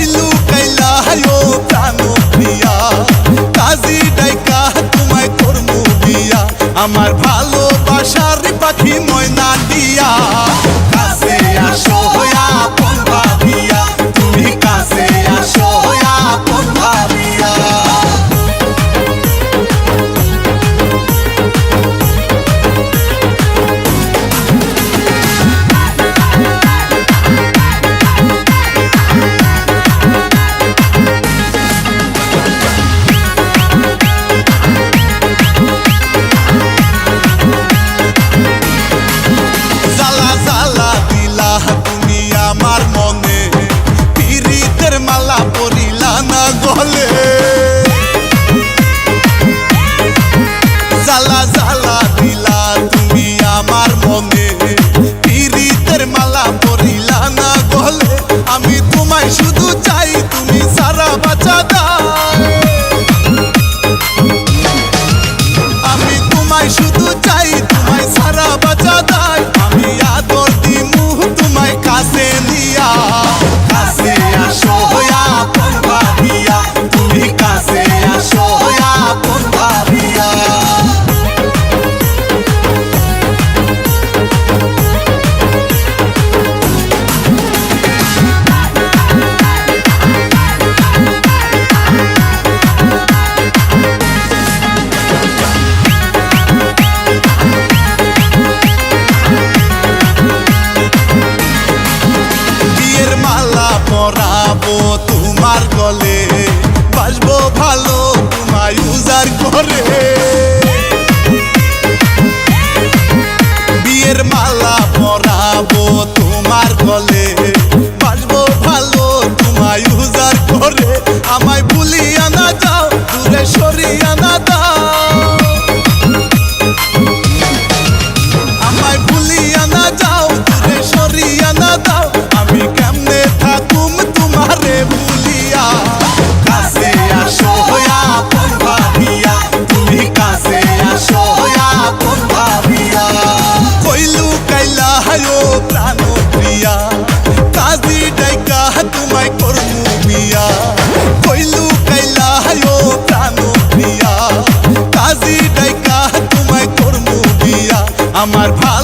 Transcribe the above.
কই লুকাইলা ও প্রাণ প্রিয়া। কাজী ডাইকা তোমায় করমু বিয়া। আমার ভালোবাসার পাখি ময়না দিয়া। শুধু চাই তুমি সারা হরে হায়ো প্রাণ প্রিয়া কাজি ডাইকা তোমায় করমু বিয়া কইলু কাইলা হায়ো প্রাণ প্রিয়া কাজি ডাইকা তোমায় করমু বিয়া আমার ভাই